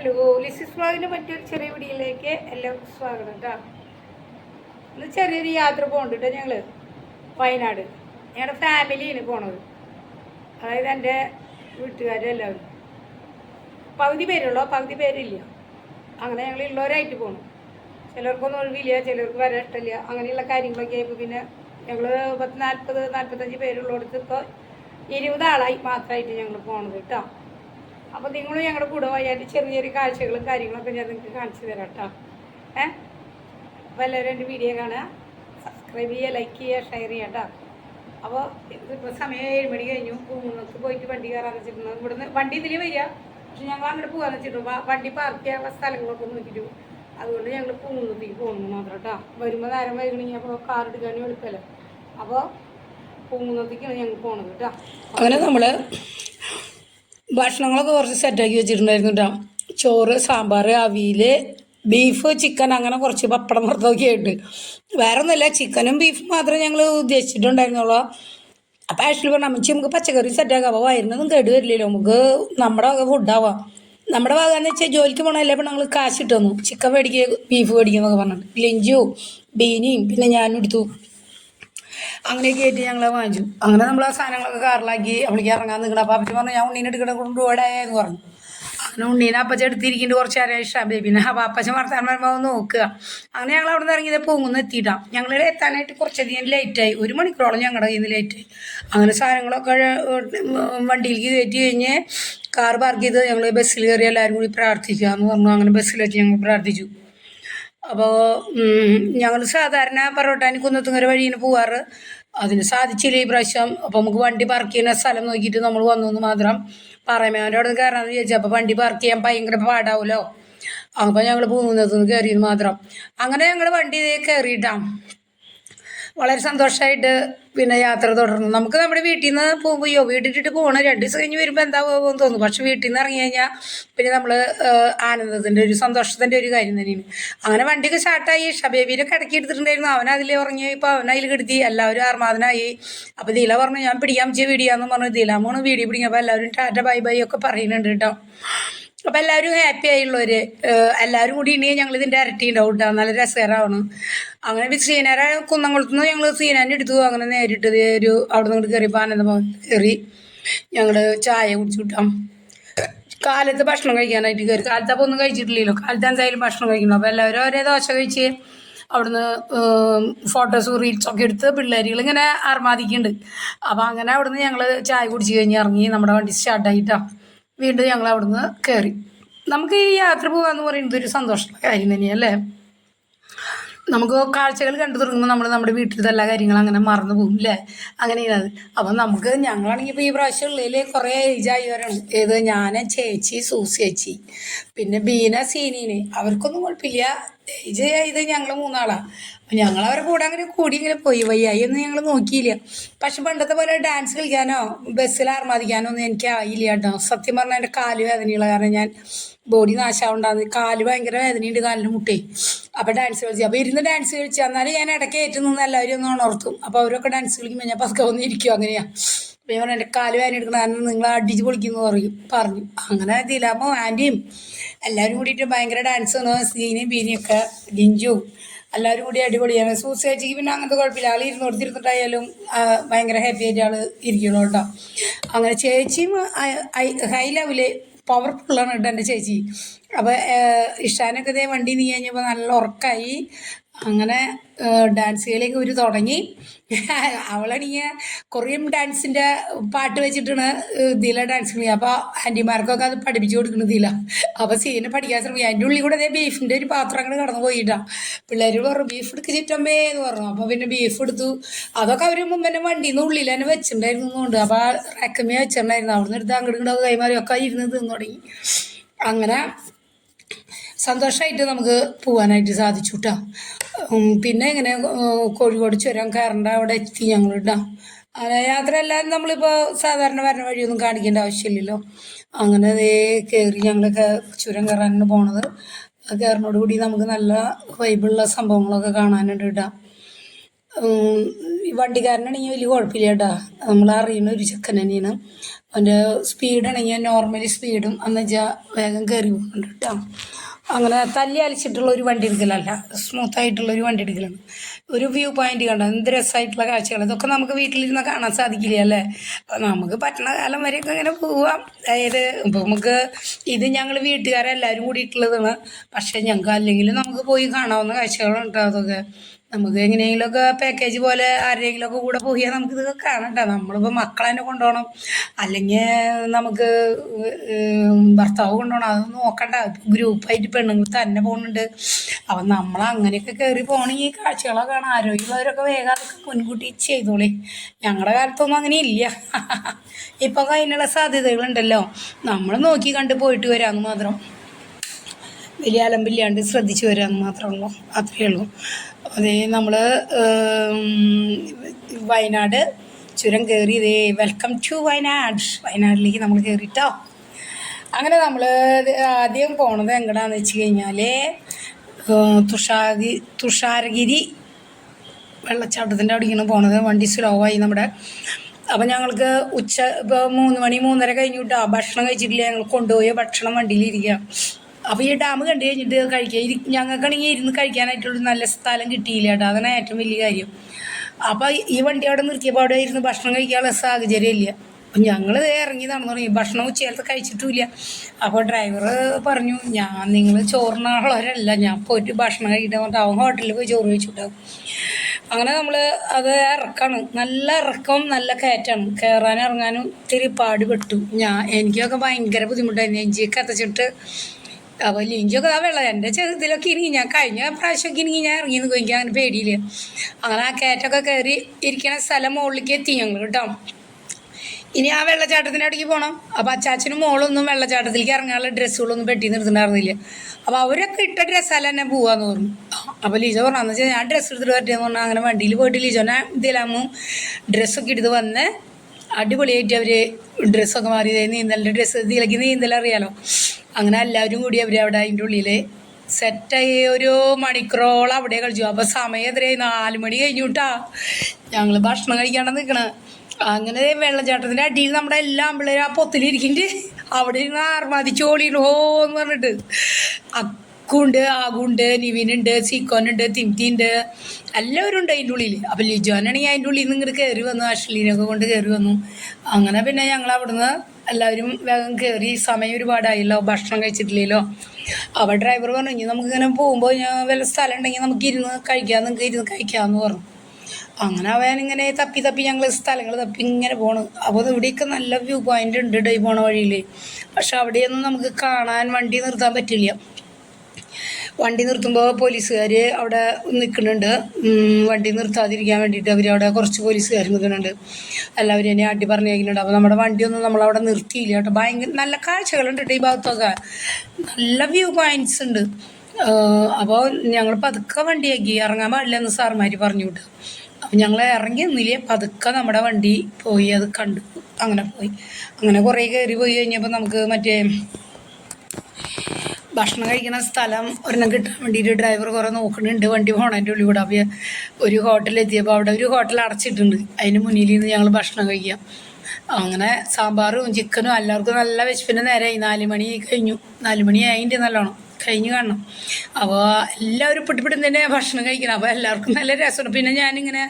Hello ലിസിസ് വ്ളോഗിന്റെ മറ്റൊരു ചെറിയ വീഡിയോയിലേക്ക് എല്ലാവർക്കും സ്വാഗതം കേട്ടോ ഇന്ന് ചെറിയൊരു യാത്ര പോകുന്നുണ്ട് കേട്ടോ ഞങ്ങൾ വയനാട്. ഞങ്ങളുടെ ഫാമിലിയാണ് പോണത്. അതായത് എന്റെ വീട്ടുകാരെല്ലാവരും പകുതി പേരുള്ളൂ? പകുതി പേരില്ല. അങ്ങനെ ഞങ്ങൾ ഉള്ളവരായിട്ട് പോകണം ചിലർക്കൊന്നും ഒഴിവില്ല ചിലർക്ക് വരാൻ ഇഷ്ടമില്ല അങ്ങനെയുള്ള കാര്യങ്ങളൊക്കെ ആയപ്പോൾ പിന്നെ ഞങ്ങൾ പത്ത് നാൽപ്പത് നാൽപ്പത്തഞ്ച് പേരുള്ളിടത്ത് ഇപ്പോൾ ഇരുപതാളായി മാത്രമായിട്ട് ഞങ്ങൾ പോകണത് കേട്ടോ അപ്പോൾ നിങ്ങൾ ഞങ്ങളുടെ കൂടെ പോയാൽ ചെറിയ ചെറിയ കാഴ്ചകളും കാര്യങ്ങളൊക്കെ ഞാൻ നിങ്ങൾക്ക് കാണിച്ചു തരാം കേട്ടോ ഏ? അപ്പോൾ എല്ലാവരും എന്റെ വീഡിയോ കാണുക. സബ്സ്ക്രൈബ് ചെയ്യുക ലൈക്ക് ചെയ്യുക ഷെയർ ചെയ്യുക കേട്ടോ അപ്പോൾ ഇപ്പോൾ സമയം ഏഴ് മണി കഴിഞ്ഞു. പൂങ്ങുന്നത്ത് പോയിട്ട് വണ്ടി കയറാന്ന് വെച്ചിട്ടുണ്ട് ഇവിടുന്ന് വണ്ടി ഇതിൽ വരിക. പക്ഷെ ഞങ്ങൾ അങ്ങോട്ട് പോകാന്ന് വെച്ചിട്ടുണ്ട് വണ്ടി പാർക്ക് ചെയ്യാനുള്ള സ്ഥലങ്ങളൊക്കെ നോക്കിയിട്ട് അതുകൊണ്ട് ഞങ്ങൾ പൂങ്ങുന്നത്തേക്ക് പോകുന്നു മാത്രം കേട്ടോ വരുമ്പോൾ നേരം വൈകണമെങ്കിൽ അപ്പോൾ കാർ എടുക്കാനും എളുപ്പമല്ലേ അപ്പോൾ പൂങ്ങുന്നത്തേക്കാണ് ഞങ്ങൾ പോണത് കേട്ടോ അങ്ങനെ നമ്മൾ ഭക്ഷണങ്ങളൊക്കെ കുറച്ച് സെറ്റാക്കി വെച്ചിട്ടുണ്ടായിരുന്നു കേട്ടോ ചോറ് സാമ്പാർ അവിയൽ ബീഫ് ചിക്കൻ അങ്ങനെ കുറച്ച് പപ്പടം പുറത്തൊക്കെ ആയിട്ട്. വേറെ ഒന്നുമില്ല ചിക്കനും ബീഫും മാത്രമേ ഞങ്ങൾ ഉദ്ദേശിച്ചിട്ടുണ്ടായിരുന്നുള്ളൂ. അപ്പം ആക്ച്വലി പറഞ്ഞാൽ അമ്മച്ചി നമുക്ക് പച്ചക്കറി സെറ്റാക്കാം അപ്പോൾ വയറിനൊന്നും കേട് വരില്ലല്ലോ. നമുക്ക് നമ്മുടെ വക ഫുഡാവാം നമ്മുടെ ഭാഗം എന്ന് വെച്ചാൽ ജോലിക്ക് പോകണമല്ലേ അപ്പം ഞങ്ങൾ കാശ് ഇട്ടു തന്നു ചിക്കൻ മേടിക്കുക ബീഫ് മേടിക്കുക എന്നൊക്കെ പറഞ്ഞിട്ട്. ലിഞ്ചു ബീനിയും പിന്നെ ഞാനും എടുത്തു അങ്ങനെയൊക്കെ ആയിട്ട് ഞങ്ങളെ വാങ്ങിച്ചു. അങ്ങനെ നമ്മൾ ആ സാധനങ്ങളൊക്കെ കാറിലാക്കി അവളിക്ക് ഇറങ്ങാൻ നിൽക്കണം അപ്പോൾ അപ്പച്ചി പറഞ്ഞു ഞാൻ ഉണ്ണീനെ എടുക്കണം എന്ന് പറഞ്ഞു. അങ്ങനെ ഉണ്ണീനെ അപ്പച്ച എടുത്തിരിക്കുന്നുണ്ട് കുറച്ച് നേരം ഇഷ്ടം പിന്നെ അപ്പോൾ അപ്പച്ചൻ വർത്താൻ വരുമ്പോൾ നോക്കുക. അങ്ങനെ ഞങ്ങൾ അവിടെ നിന്ന് ഇറങ്ങിയത് പൊങ്ങുന്ന എത്തിയിട്ടാണ് ഞങ്ങൾ എത്താനായിട്ട് കുറച്ചധികം ലേറ്റായി ഒരു മണിക്കൂറോളം ഞങ്ങളുടെ കയ്യിൽ നിന്ന് ലേറ്റായി അങ്ങനെ സാധനങ്ങളൊക്കെ വണ്ടിയിലേക്ക് കയറ്റി കഴിഞ്ഞ് കാർ പാർക്ക് ചെയ്ത് ഞങ്ങൾ ബസ്സിൽ കയറി എല്ലാവരും കൂടി പ്രാർത്ഥിക്കുക എന്ന് പറഞ്ഞു. അങ്ങനെ ബസ്സിൽ വെച്ച് ഞങ്ങൾ പ്രാർത്ഥിച്ചു. അപ്പോൾ ഞങ്ങൾ സാധാരണ പറവട്ടാനി കുന്നത്തുങ്ങര വഴിയിൽ പോവാറ്. അതിന് സാധിച്ചില്ല ഈ പ്രാവശ്യം. അപ്പോൾ നമുക്ക് വണ്ടി പാർക്ക് ചെയ്യുന്ന സ്ഥലം നോക്കിയിട്ട് നമ്മൾ വന്നു മാത്രം പാറമേവന്റെ അവിടെ നിന്ന് കയറാമെന്ന് വിചാരിച്ചു അപ്പോൾ വണ്ടി പാർക്ക് ചെയ്യാൻ ഭയങ്കര പാടാവുമല്ലോ അപ്പോൾ ഞങ്ങൾ പോകുന്നത് കയറിയെന്ന് മാത്രം. അങ്ങനെ ഞങ്ങൾ വണ്ടി കയറിയിട്ടാണ് വളരെ സന്തോഷമായിട്ട് പിന്നെ യാത്ര തുടർന്നു. നമുക്ക് നമ്മുടെ വീട്ടിൽ നിന്ന് പോവുകയോ വീട്ടിട്ടിട്ട് പോകണം രണ്ട് ദിവസം കഴിഞ്ഞ് വരുമ്പോൾ എന്താ പോകുമെന്ന് തോന്നുന്നു. പക്ഷെ വീട്ടിൽ നിന്ന് ഇറങ്ങി കഴിഞ്ഞാൽ പിന്നെ നമ്മൾ ആനന്ദത്തിന്റെ ഒരു സന്തോഷത്തിന്റെ ഒരു കാര്യം തന്നെയാണ്. അങ്ങനെ വണ്ടിയൊക്കെ സ്റ്റാർട്ടായി. ഷബേബിനെ കിടക്കി എടുത്തിട്ടുണ്ടായിരുന്നു. അവൻ അതിലേ ഉറങ്ങി. ഇപ്പോൾ അവൻ അതിൽ കിടത്തി. എല്ലാവരും ആർമാദനായി. അപ്പോൾ ദീല പറഞ്ഞു ഞാൻ പിടിക്കാം ചെ വീടിയാന്ന് പറഞ്ഞു ദീലാമോണ് വീഡിയോ പിടിക്കും. അപ്പോൾ എല്ലാവരും ടാറ്റ ബൈ ബൈ ഒക്കെ പറയുന്നുണ്ട് കേട്ടോ. അപ്പം എല്ലാവരും ഹാപ്പി ആയുള്ളവർ എല്ലാവരും കൂടി ഇനി ഞങ്ങൾ ഇതിന്റെ ഇരട്ടി ഉണ്ടാവും നല്ല രസകരമാണ്. അങ്ങനെ സീനാര കുന്നംകുളത്ത് നിന്ന് ഞങ്ങൾ സീനാനെ എടുത്തു അങ്ങനെ നേരിട്ട് ഒരു അവിടെ നിന്ന് കയറിയപ്പോൾ ആനന്ദഭവൻ കയറി ഞങ്ങൾ ചായ കുടിച്ചു കിട്ടാം കാലത്ത് ഭക്ഷണം കഴിക്കാനായിട്ട് കയറി കാലത്ത് അപ്പോൾ ഒന്നും കഴിച്ചിട്ടില്ലല്ലോ. കാലത്ത് എന്തായാലും ഭക്ഷണം കഴിക്കണം. അപ്പോൾ എല്ലാവരും ഒരേ ദോശ കഴിച്ച് അവിടുന്ന് ഫോട്ടോസ് റീൽസൊക്കെ എടുത്ത് പിള്ളേരുകൾ ഇങ്ങനെ അർമാദിക്കുന്നുണ്ട് അപ്പോൾ അങ്ങനെ അവിടുന്ന് ഞങ്ങൾ ചായ കുടിച്ച് കഴിഞ്ഞ് ഇറങ്ങി നമ്മുടെ വണ്ടി സ്റ്റാർട്ടായിട്ടാണ് വീണ്ടും ഞങ്ങൾ അവിടുന്ന് കയറി നമുക്ക് ഈ യാത്ര പോകാന്ന് പറയുന്നത് ഒരു സന്തോഷമുള്ള കാര്യം തന്നെയല്ലേ? നമുക്ക് കാഴ്ചകൾ കണ്ടു തുടങ്ങുമ്പോൾ നമ്മൾ നമ്മുടെ വീട്ടിലത്തെ എല്ലാ കാര്യങ്ങളും അങ്ങനെ മറന്നു പോകും അല്ലേ അങ്ങനെയാണ് അപ്പം നമുക്ക് ഞങ്ങളാണെങ്കിൽ ഇപ്പോൾ ഈ പ്രാവശ്യം ഉള്ളതിൽ കുറേ ഏജായവരാണ് ഏത് ഞാൻ ചേച്ചി സൂസി ചേച്ചി. പിന്നെ ബീന സീനീന്. അവർക്കൊന്നും കുഴപ്പമില്ല. ഏജ് ഇത് ഞങ്ങൾ മൂന്നാളാണ് അപ്പം ഞങ്ങൾ അവരെ കൂടെ അങ്ങനെ കൂടി ഇങ്ങനെ പോയി. വയ്യായി ഒന്നും ഞങ്ങൾ നോക്കിയില്ല. പക്ഷെ പണ്ടത്തെ പോലെ ഡാൻസ് കളിക്കാനോ ബസ്സിൽ ആർമാദിക്കാനോ ഒന്നും എനിക്ക് ആയില്ല കേട്ടോ. സത്യം പറഞ്ഞാൽ എന്റെ കാൽ വേദനയുള്ള കാരണം ഞാൻ ബോഡി നാശാവുണ്ടാകുന്നത് കാൽ ഭയങ്കര വേദനയുണ്ട് കാലിന് മുട്ടേ. അപ്പോൾ ഡാൻസ് കളിച്ചു. അപ്പോൾ ഇരുന്ന് ഡാൻസ് കളിച്ചു എന്നാലും ഞാൻ ഇടയ്ക്ക് ഏറ്റു നിന്ന് എല്ലാവരും ഒന്ന് ഉണർത്തും. അപ്പോൾ അവരൊക്കെ ഡാൻസ് കളിക്കുമ്പോൾ ഞാൻ പതുക്കെ ഒന്ന് ഇരിക്കും അങ്ങനെയാണ് അപ്പോൾ ഞാൻ എന്റെ കാൽ വേദന എടുക്കണം നിങ്ങൾ അടിച്ച് പൊളിക്കുന്നു പറയും. പറഞ്ഞു. അങ്ങനെ ദിലാമോ ആന്റിയും എല്ലാവരും കൂടിയിട്ട് ഭയങ്കര ഡാൻസ് ആണ്. സീനയും ബീനിയൊക്കെ ലിഞ്ചും എല്ലാവരും കൂടി അടിപൊളിയാണ്. സൂസ് ചേച്ചിക്ക് പിന്നെ അങ്ങനത്തെ കുഴപ്പമില്ല. ആൾ ഇരുന്ന് കൊടുത്തിരുന്നിട്ടായാലും ഭയങ്കര ഹാപ്പി ആയിട്ട് ആൾ ഇരിക്കണം കേട്ടോ. അങ്ങനെ ചേച്ചിയും ഹൈ ലെവൽ പവർഫുള്ളാണ് കേട്ടോ എന്റെ ചേച്ചി. അപ്പോൾ ഇഷാനൊക്കെ ഇതേ വണ്ടി നീ കഴിഞ്ഞപ്പോൾ നല്ല ഉറക്കമായി അങ്ങനെ ഡാൻസ് കളിയൊക്കെ ഒരു തുടങ്ങി. അവളണിയ കൊറിയൻ ഡാൻസിന്റെ പാട്ട് വെച്ചിട്ടാണ് ഇതില ഡാൻസ് കളി അപ്പോൾ ആന്റിമാർക്കൊക്കെ അത് പഠിപ്പിച്ചു കൊടുക്കുന്നത് ഇതില അപ്പോൾ സീനെ പഠിക്കാൻ ശ്രമിക്കുക അതിന്റെ ഉള്ളിൽ കൂടെ അതേ ബീഫിന്റെ ഒരു പാത്രം അങ്ങനെ കടന്നു പോയിട്ടാണ് പിള്ളേർ പറഞ്ഞു ബീഫ് എടുക്ക് ചിറ്റമ്പേ എന്ന് പറഞ്ഞു. അപ്പോൾ പിന്നെ ബീഫ് എടുത്തു. അതൊക്കെ അവർ മുമ്പന്നെ വണ്ടിയിൽ നിന്ന് ഉള്ളിൽ തന്നെ വെച്ചിട്ടുണ്ടായിരുന്നുണ്ട് അപ്പോൾ റെക്കമേ വെച്ചിട്ടുണ്ടായിരുന്നു. അവിടെ നിന്ന് എടുത്ത് അങ്ങോട്ട് ഇങ്ങോട്ട് കൈമാറി ഒക്കെ ഇരുന്ന് തിന്നു തുടങ്ങി. അങ്ങനെ സന്തോഷമായിട്ട് നമുക്ക് പോകാനായിട്ട് സാധിച്ചു കേട്ടോ പിന്നെ ഇങ്ങനെ കോഴിക്കോട് ചുരം കയറേണ്ട അവിടെ എത്തി ഞങ്ങൾ കേട്ടോ യാത്ര എല്ലാവരും നമ്മളിപ്പോൾ സാധാരണ വരണ വഴിയൊന്നും കാണിക്കേണ്ട ആവശ്യമില്ലല്ലോ. അങ്ങനെ അതേ കയറി ഞങ്ങളൊക്കെ ചുരം കയറാനാണ് പോണത്. കയറിനോടുകൂടി നമുക്ക് നല്ല വൈബുള്ള സംഭവങ്ങളൊക്കെ കാണാനുണ്ട് കേട്ടോ വണ്ടിക്കാരനാണെങ്കിൽ വലിയ കുഴപ്പമില്ല കേട്ടോ നമ്മൾ അറിയുന്ന ഒരു ചെക്കൻ തന്നെയാണ്. അവന്റെ സ്പീഡാണെങ്കിൽ നോർമലി സ്പീഡും എന്നുവെച്ചാൽ വേഗം കയറി പോകുന്നുണ്ട് കേട്ടോ അങ്ങനെ തല്ലി അലിച്ചിട്ടുള്ള ഒരു വണ്ടി എടുക്കലല്ല. സ്മൂത്ത് ആയിട്ടുള്ള ഒരു വണ്ടി എടുക്കലാണ്. ഒരു വ്യൂ പോയിന്റ് കണ്ടോ? എന്ത് രസമായിട്ടുള്ള കാഴ്ചകൾ ഇതൊക്കെ നമുക്ക് വീട്ടിലിരുന്ന് കാണാൻ സാധിക്കില്ല അല്ലേ? നമുക്ക് പറ്റുന്ന കാലം വരെയൊക്കെ ഇങ്ങനെ പോവാം. അതായത് ഇപ്പോൾ നമുക്ക് ഇത് ഞങ്ങൾ വീട്ടുകാരെല്ലാവരും കൂടിയിട്ടുള്ളതാണ്. പക്ഷേ ഞങ്ങൾക്ക് അല്ലെങ്കിൽ നമുക്ക് പോയി കാണാവുന്ന കാഴ്ചകളുണ്ട് അതൊക്കെ. നമുക്ക് എങ്ങനെയെങ്കിലുമൊക്കെ പാക്കേജ് പോലെ ആരെങ്കിലുമൊക്കെ കൂടെ പോയാൽ നമുക്ക് ഇതൊക്കെ കാണണ്ട? നമ്മളിപ്പോൾ മക്കളെ തന്നെ കൊണ്ടുപോകണം. അല്ലെങ്കിൽ നമുക്ക് ഭർത്താവ് കൊണ്ടുപോകണം. അതൊന്നും നോക്കണ്ട. ഗ്രൂപ്പായിട്ട് പെണ്ണുങ്ങൾ തന്നെ പോകുന്നുണ്ട്. അപ്പം നമ്മൾ അങ്ങനെയൊക്കെ കയറി പോകണമെങ്കിൽ കാഴ്ചകളൊക്കെ കാണാം ആരോഗ്യമുള്ളവരൊക്കെ വേഗം അതൊക്കെ മുൻകൂട്ടി ചെയ്തോളി. ഞങ്ങളുടെ കാലത്തൊന്നും അങ്ങനെ ഇല്ല ഇപ്പം അതിനുള്ള സാധ്യതകളുണ്ടല്ലോ. നമ്മൾ നോക്കി കണ്ട് പോയിട്ട് വരാമെന്ന് മാത്രം. വലിയ അലമ്പില്ലാണ്ട് ശ്രദ്ധിച്ചു വരിക എന്ന് ഉള്ളൂ. അത്രയേ ഉള്ളൂ. അതേ നമ്മൾ വയനാട് ചുരം കയറി ഇതേ വെൽക്കം ടു വയനാട്. വയനാട്ടിലേക്ക് നമ്മൾ കയറിട്ടോ. അങ്ങനെ നമ്മൾ ആദ്യം പോണത് എങ്ങടാന്ന് വെച്ച് കഴിഞ്ഞാൽ തുഷാരി തുഷാരഗിരി വെള്ളച്ചാട്ടത്തിന്റെ ഇങ്ങനെ പോണത്. വണ്ടി സ്ലോ ആയി നമ്മുടെ. അപ്പം ഞങ്ങൾക്ക് ഉച്ച ഇപ്പോൾ മൂന്ന് മണി മൂന്നര കഴിഞ്ഞിട്ടാ ഭക്ഷണം കഴിച്ചിട്ടില്ല. ഞങ്ങൾ കൊണ്ടുപോയ ഭക്ഷണം വണ്ടിയിലിരിക്കുക അപ്പോൾ ഈ ഡാം കണ്ടു കഴിഞ്ഞിട്ട് കഴിക്കുക ഇരി ഞങ്ങൾക്കാണെങ്കിൽ ഇരുന്ന് കഴിക്കാനായിട്ടുള്ള നല്ല സ്ഥലം കിട്ടിയില്ല കേട്ടോ. അതാണ് ഏറ്റവും വലിയ കാര്യം. അപ്പോൾ ഈ വണ്ടി അവിടെ നിർത്തിയപ്പോൾ അവിടെ ഇരുന്ന് ഭക്ഷണം കഴിക്കാനുള്ള സാഹചര്യം ഇല്ല. അപ്പം ഞങ്ങൾ ഇറങ്ങി നടന്നു തുടങ്ങി. ഭക്ഷണം ഉച്ചകാലത്ത് കഴിച്ചിട്ടുമില്ല. അപ്പോൾ ഡ്രൈവർ പറഞ്ഞു ഞാൻ നിങ്ങൾ ചോറിനുള്ളവരല്ല ഞാൻ പോയിട്ട് ഭക്ഷണം കഴിക്കട്ടെ പറഞ്ഞിട്ട് അവൻ ഹോട്ടലിൽ പോയി ചോറ് കഴിച്ചിട്ടാവും അങ്ങനെ നമ്മൾ അത് ഇറക്കാണ്. നല്ല ഇറക്കം നല്ല കയറ്റാണ് കയറാനും ഇറങ്ങാനും ഇത്തിരി പാടുപെട്ടു. ഞാൻ എനിക്കൊക്കെ ഭയങ്കര ബുദ്ധിമുട്ടായിരുന്നു. എഞ്ചിയൊക്കെ കത്തച്ചിട്ട് അപ്പോൾ ലിഞ്ചൊക്കെ ആ വെള്ളം എന്റെ ചെറുതിലൊക്കെ ഇനി ഞാൻ കഴിഞ്ഞ പ്രാവശ്യമൊക്കെ ഇനി ഞാൻ ഇറങ്ങി നിൽക്കും എനിക്ക് അങ്ങനെ പേടിയില്ല. അങ്ങനെ ആ കയറ്റൊക്കെ കയറി ഇരിക്കണ സ്ഥലം മുകളിലേക്ക് എത്തി ഞങ്ങൾ കേട്ടോ ഇനി ആ വെള്ളച്ചാട്ടത്തിന്റെ അടുക്കി പോകണം അപ്പോൾ അച്ചാച്ചനും മോളൊന്നും വെള്ളച്ചാട്ടത്തിലേക്ക് ഇറങ്ങാനുള്ള ഡ്രസ്സുകളൊന്നും പെട്ടി നിർത്തുന്നുണ്ടായിരുന്നില്ല അപ്പോൾ അവരൊക്കെ ഇട്ട ഡ്രസ്സല്ല എന്നെ പോവാന്ന് പറഞ്ഞു. അപ്പോൾ ലീജോ പറഞ്ഞാന്ന് വെച്ചാൽ ഞാൻ ഡ്രസ്സ് എടുത്തിട്ട് പറ്റിയെന്ന് പറഞ്ഞാൽ അങ്ങനെ വണ്ടിയിൽ പോയിട്ട് ലീജോനെ ഇതിലാകുമ്പോൾ ഡ്രസ്സൊക്കെ എടുത്ത് വന്ന് അടിപൊളിയായിട്ട് അവർ ഡ്രസ്സൊക്കെ മാറി നീന്തലിന്റെ ഡ്രസ്സ് ഇതിലേക്ക് നീന്തൽ അറിയാലോ. അങ്ങനെ എല്ലാവരും കൂടി അവർ അവിടെ അതിന്റെ ഉള്ളിൽ സെറ്റായി ഒരു മണിക്കൂറോളം അവിടെ കളിച്ചു. അപ്പോൾ സമയം എത്രയായി? നാല് മണി കഴിഞ്ഞു കേട്ടാ ഞങ്ങൾ ഭക്ഷണം കഴിക്കാണ്ട് നിൽക്കണ അങ്ങനെ വെള്ളച്ചാട്ടത്തിന്റെ അടിയിൽ നമ്മുടെ എല്ലാ പിള്ളേരും ആ പൊത്തിലിരിക്കുന്നുണ്ട് അവിടെ ഇരുന്ന് ആർമാതിച്ചോളിയുണ്ട് ഹോ എന്ന് പറഞ്ഞിട്ട്. അക്കുണ്ട് ആകുണ്ട് നിവിനുണ്ട് സീക്കോനുണ്ട് തിംതിയുണ്ട്. എല്ലാവരും ഉണ്ട് അതിന്റെ ഉള്ളിൽ അപ്പം ലിജോനാണെങ്കിൽ അതിന്റെ ഉള്ളിൽ നിന്ന് ഇങ്ങോട്ട് കയറി വന്നു അശ്ലീനൊക്കെ കൊണ്ട് കയറി വന്നു. അങ്ങനെ പിന്നെ ഞങ്ങൾ അവിടുന്ന് എല്ലാവരും വേഗം കയറി സമയം ഒരുപാടായല്ലോ ഭക്ഷണം കഴിച്ചിട്ടില്ലല്ലോ. അപ്പോൾ ഡ്രൈവർ പറഞ്ഞു ഇനി നമുക്കിങ്ങനെ പോകുമ്പോൾ ഞാൻ വല്ല സ്ഥലം ഉണ്ടെങ്കിൽ നമുക്ക് ഇരുന്ന് കഴിക്കാം നിങ്ങൾക്ക് ഇരുന്ന് കഴിക്കാമെന്ന് പറഞ്ഞു. അങ്ങനെ അവൻ ഇങ്ങനെ തപ്പി തപ്പി ഞങ്ങൾ സ്ഥലങ്ങൾ തപ്പി ഇങ്ങനെ പോകണം അപ്പോൾ ഇവിടെയൊക്കെ നല്ല വ്യൂ പോയിന്റ് ഉണ്ട് ഡൈ പോണ വഴിയിൽ പക്ഷെ അവിടെയൊന്നും നമുക്ക് കാണാൻ വണ്ടി നിർത്താൻ പറ്റില്ല. വണ്ടി നിർത്തുമ്പോൾ പോലീസുകാർ അവിടെ നിൽക്കുന്നുണ്ട്. വണ്ടി നിർത്താതിരിക്കാൻ വേണ്ടിയിട്ട് അവർ അവിടെ കുറച്ച് പോലീസുകാർ നിൽക്കുന്നുണ്ട്. എല്ലാവരും എന്നെ അടി പറഞ്ഞേക്കുന്നുണ്ട് അപ്പോൾ നമ്മുടെ വണ്ടിയൊന്നും നമ്മളവിടെ നിർത്തിയില്ല കേട്ടോ. ഭയങ്കര നല്ല കാഴ്ചകളുണ്ട് കേട്ടോ ഈ ഭാഗത്തൊക്കെ. നല്ല വ്യൂ പോയിന്റ്സ് ഉണ്ട്. അപ്പോൾ ഞങ്ങൾ പതുക്കെ വണ്ടിയാക്കി. ഇറങ്ങാൻ പാടില്ല എന്ന് സാർമാർ പറഞ്ഞു വിട്ടു. അപ്പം ഞങ്ങൾ ഇറങ്ങി നിന്നില്ലേ പതുക്കെ നമ്മുടെ വണ്ടി പോയി. അത് കണ്ടു. അങ്ങനെ പോയി. അങ്ങനെ കുറേ കയറി പോയി കഴിഞ്ഞപ്പോൾ നമുക്ക് മറ്റേ ഭക്ഷണം കഴിക്കുന്ന സ്ഥലം ഒരെണ്ണം കിട്ടാൻ വേണ്ടിയിട്ട് ഡ്രൈവർ കുറേ നോക്കുന്നുണ്ട്. വണ്ടി പോണതിന്റെ ഉള്ളിൽ കൂടെ. അപ്പോൾ ഒരു ഹോട്ടലെത്തിയപ്പോൾ അവിടെ ഒരു ഹോട്ടൽ അടച്ചിട്ടുണ്ട്. അതിന് മുന്നിൽ നിന്ന് ഞങ്ങൾ ഭക്ഷണം കഴിക്കാം. അങ്ങനെ സാമ്പാറും ചിക്കനും എല്ലാവർക്കും നല്ല വിശപ്പിന്റെ നേരമായി നാല് മണി കഴിഞ്ഞു. നാല് മണി ആയിട്ട് നല്ലോണം. കഴിഞ്ഞു കാണണം. അപ്പോൾ എല്ലാവരും പിടിപ്പിടും തന്നെ ഭക്ഷണം കഴിക്കണം. അപ്പോൾ എല്ലാവർക്കും നല്ല രസമാണ്. പിന്നെ ഞാനിങ്ങനെ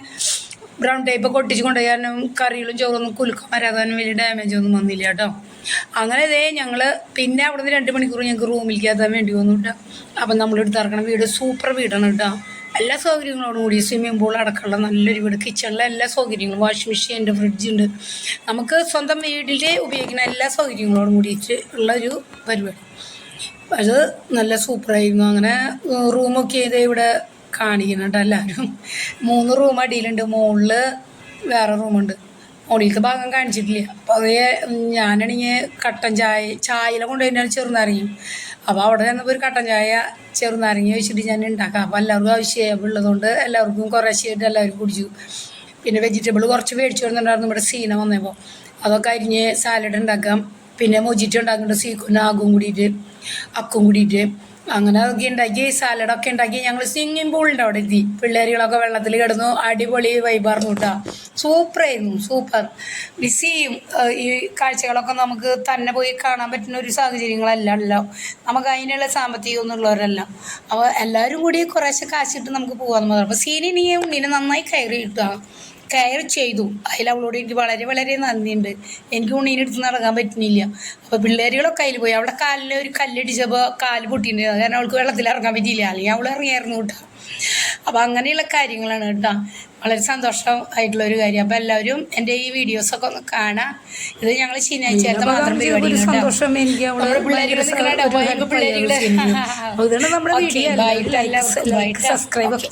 ബ്രൗൺ ടൈപ്പ് ഒക്കെ ഒട്ടിച്ച് കൊണ്ടുപോയാലും കറികളും ചോറൊന്നും കുലുക്കം വരാതാനും വലിയ ഡാമേജ് ഒന്നും വന്നില്ല കേട്ടോ. അങ്ങനെ ഇതേ ഞങ്ങൾ പിന്നെ അവിടെ നിന്ന് രണ്ട് മണിക്കൂർ ഞങ്ങൾക്ക് റൂമിലേക്ക് എത്താൻ വേണ്ടി വന്നു കേട്ടോ. അപ്പം നമ്മളെടുത്ത് ഇറക്കണ വീട് സൂപ്പർ വീടാണ് കേട്ടോ. എല്ലാ സൗകര്യങ്ങളോടും കൂടി സ്വിമ്മിംഗ് പൂൾ അടക്കമുള്ള നല്ലൊരു വീട്. കിച്ചണിലെ എല്ലാ സൗകര്യങ്ങളും വാഷിംഗ് മെഷീൻ ഉണ്ട് ഫ്രിഡ്ജുണ്ട് നമുക്ക് സ്വന്തം വീട്ടിൽ ഉപയോഗിക്കുന്ന എല്ലാ സൗകര്യങ്ങളോടും കൂടിയിട്ട് ഉള്ള ഒരു പരിപാടി. അത് നല്ല സൂപ്പറായിരുന്നു അങ്ങനെ റൂമൊക്കെ ഇവിടെ കാണിക്കുന്നുണ്ട് എല്ലാവരും. മൂന്ന് റൂം അടിയിലുണ്ട്. മുകളിൽ വേറെ റൂമുണ്ട് മുകളിലത്തെ ഭാഗം കാണിച്ചിട്ടില്ല. അപ്പോൾ അതേ ഞാനാണെങ്കിൽ കട്ടൻ ചായ ചായയിലെ കൊണ്ടുപോയിട്ടാണ് ചെറുനാരങ്ങയും. അപ്പോൾ അവിടെ ചെന്നപ്പോൾ ഒരു കട്ടൻ ചായ ചെറുനാരങ്ങ വെച്ചിട്ട് ഞാൻ ഉണ്ടാക്കാം. അപ്പോൾ എല്ലാവർക്കും ആവശ്യം ഉള്ളതുകൊണ്ട് എല്ലാവർക്കും കുറേശ്ശായിട്ട് എല്ലാവരും കുടിച്ചു. പിന്നെ വെജിറ്റബിൾ കുറച്ച് മേടിച്ചു വരുന്നുണ്ടായിരുന്നു ഇവിടെ സീന വന്നപ്പോൾ അതൊക്കെ അരിഞ്ഞ് സാലഡ് ഉണ്ടാക്കാം. പിന്നെ മൊജിറ്റ് ഉണ്ടാക്കുന്നുണ്ട്. സീക്കുന്ന നാഗും കൂടിയിട്ട് അക്കും കൂടിയിട്ട്. അങ്ങനെ ഒക്കെ ഉണ്ടാക്കി സാലഡൊക്കെ ഉണ്ടാക്കി ഞങ്ങൾ സ്വിമ്മിങ് പൂളിന്റെ അവിടെ എത്തി. പിള്ളേരുകളൊക്കെ വെള്ളത്തിൽ കിടന്നു. അടിപൊളി വൈബാർന്നു കേട്ടോ. സൂപ്പറായിരുന്നു സൂപ്പർ ബിസിയും ഈ കാഴ്ചകളൊക്കെ നമുക്ക് തന്നെ പോയി കാണാൻ പറ്റുന്ന ഒരു സാഹചര്യങ്ങളല്ല സാഹചര്യങ്ങളല്ലല്ലോ നമുക്ക് അതിനുള്ള സാമ്പത്തികമൊന്നും ഉള്ളവരല്ല അപ്പോൾ എല്ലാവരും കൂടി കുറേശ്ശെ കാശിട്ട് നമുക്ക് പോകാമെന്ന് പറഞ്ഞു അപ്പോൾ സീനിനി ഉണ്ണിനെ നന്നായി കയറി കിട്ടുക. കെയർ ചെയ്തു. അതിൽ അവളോട് എനിക്ക് വളരെ വളരെ നന്ദിയുണ്ട്. എനിക്ക് ഉണ്ണീനെ എടുത്ത് നടക്കാൻ പറ്റുന്നില്ല. അപ്പോൾ പിള്ളേരുകളൊക്കെ അതിൽ പോയി. അവിടെ കാലിൽ ഒരു കല്ലടിച്ചപ്പോൾ കാൽ പൊട്ടിയിട്ടുണ്ട്. കാരണം അവൾക്ക് വെള്ളത്തിൽ ഇറങ്ങാൻ പറ്റിയില്ല. അല്ലെങ്കിൽ അവൾ ഇറങ്ങിയായിരുന്നു കേട്ടോ. അപ്പോൾ അങ്ങനെയുള്ള കാര്യങ്ങളാണ് കേട്ടോ. വളരെ സന്തോഷം ആയിട്ടുള്ള ഒരു കാര്യം. അപ്പോൾ എല്ലാവരും എന്റെ ഈ വീഡിയോസൊക്കെ ഒന്ന് കാണാം. ഇത് ഞങ്ങൾ ശനിയാഴ്ച മാത്രം പരിപാടി സന്തോഷം എനിക്ക്. സബ്സ്ക്രൈബ്